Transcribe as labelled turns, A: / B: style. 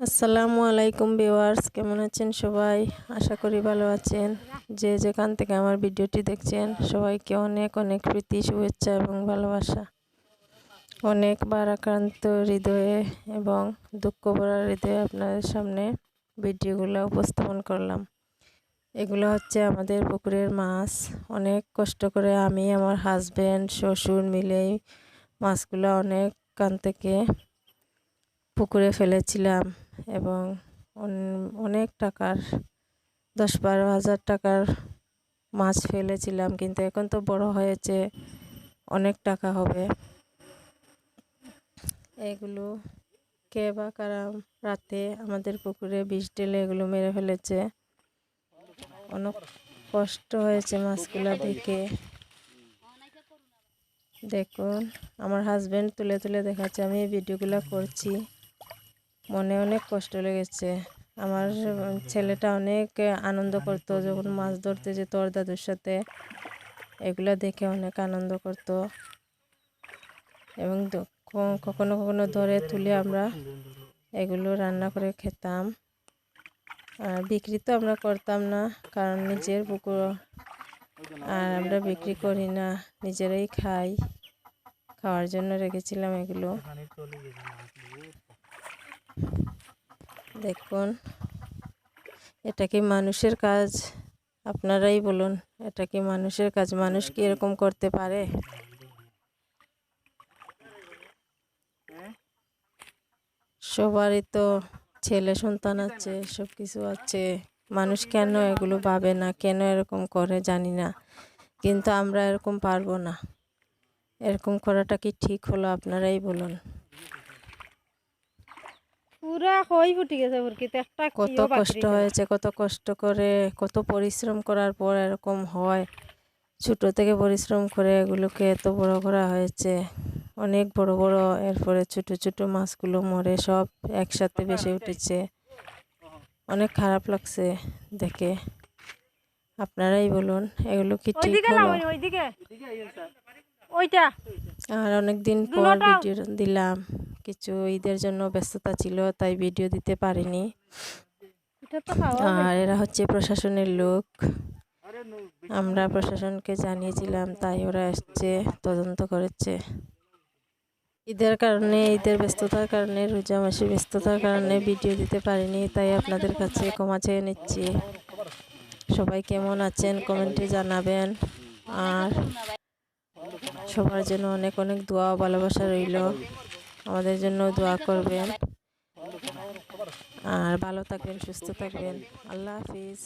A: আসসালামু আলাইকুম ভিউয়ার্স, কেমন আছেন সবাই? আশা করি ভালো আছেন। যে যেখান থেকে আমার ভিডিওটি দেখছেন, সবাইকে অনেক অনেক প্রীতি, শুভেচ্ছা এবং ভালোবাসা। অনেক বারাক্রান্ত হৃদয়ে এবং দুঃখ ভরা হৃদয়ে আপনাদের সামনে ভিডিওগুলো উপস্থাপন করলাম। এগুলো হচ্ছে আমাদের পুকুরের মাছ। অনেক কষ্ট করে আমি, আমার হাজব্যান্ড শ্বশুর মিলেই মাছগুলো অনেক কান থেকে পুকুরে ফেলেছিলাম। এবং অনেক টাকার দশ বারো হাজার টাকার মাছ ফেলেছিলাম, কিন্তু এখন তো বড় হয়েছে, অনেক টাকা হবে। এগুলো কে বা কারা রাতে আমাদের পুকুরে বিষ ঢেলে এগুলো মেরে ফেলেছে। অনেক কষ্ট হয়েছে মাছগুলো দেখে। দেখুন, আমার হাজব্যান্ড তুলে তুলে দেখাচ্ছে, আমি এই ভিডিওগুলো করছি। মনে অনেক কষ্ট লেগেছে। আমার ছেলেটা অনেক আনন্দ করতো, যখন মাছ ধরতে যেত ওর দাদুর সাথে। এগুলো দেখে অনেক আনন্দ করতো। এবং কখনো কখনো ধরে তুলে আমরা এগুলো রান্না করে খেতাম। আর বিক্রি তো আমরা করতাম না, কারণ নিজের পুকুর আর আমরা বিক্রি করি না, নিজেরাই খাই। খাওয়ার জন্য রেখেছিলাম এগুলো। দেখুন, এটা কি মানুষের কাজ? আপনারাই বলুন, এটা কি মানুষের কাজ? মানুষ কি এরকম করতে পারে? সবারই তো ছেলে সন্তান আছে সব কিছু আছে। মানুষ কেন এগুলো ভাবে না? কেন এরকম করে? জানি না। কিন্তু আমরা এরকম পারব না। এরকম করাটা কি ঠিক হলো? আপনারাই বলুন।
B: পুরা কই ফুটি গেছে বুরকিতে একটা
A: কত কষ্ট হয়েছে কত কষ্ট করে কত পরিশ্রম করার পর এরকম হয়। ছোট থেকে পরিশ্রম করে এগুলোকে এত বড় করা হয়েছে অনেক বড় বড় এরপরে ছোট ছোট মাছগুলো মরে সব একসাথে বেসে উঠেছে। অনেক খারাপ লাগছে দেখে। আপনারাই বলুন এগুলো কি ঠিক হলো? আর অনেক দিন পর ভিডিও দিলাম। কিছু ঈদের জন্য ব্যস্ততা ছিল তাই ভিডিও দিতে পারিনি। আর এরা হচ্ছে প্রশাসনের লোক। আমরা প্রশাসনকে জানিয়েছিলাম তাই ওরা এসছে তদন্ত করেছে। ঈদের কারণে ঈদের ব্যস্ততার কারণে রোজা মাসের ব্যস্ততার কারণে ভিডিও দিতে পারিনি তাই আপনাদের কাছে ক্ষমা চেয়ে নিচ্ছি। সবাই কেমন আছেন কমেন্টে জানাবেন। আর সবার জন্য অনেক অনেক দোয়া ভালোবাসা রইল। আমাদের জন্য দোয়া করবেন। আর ভালো থাকবেন সুস্থ থাকবেন। আল্লাহ হাফিজ।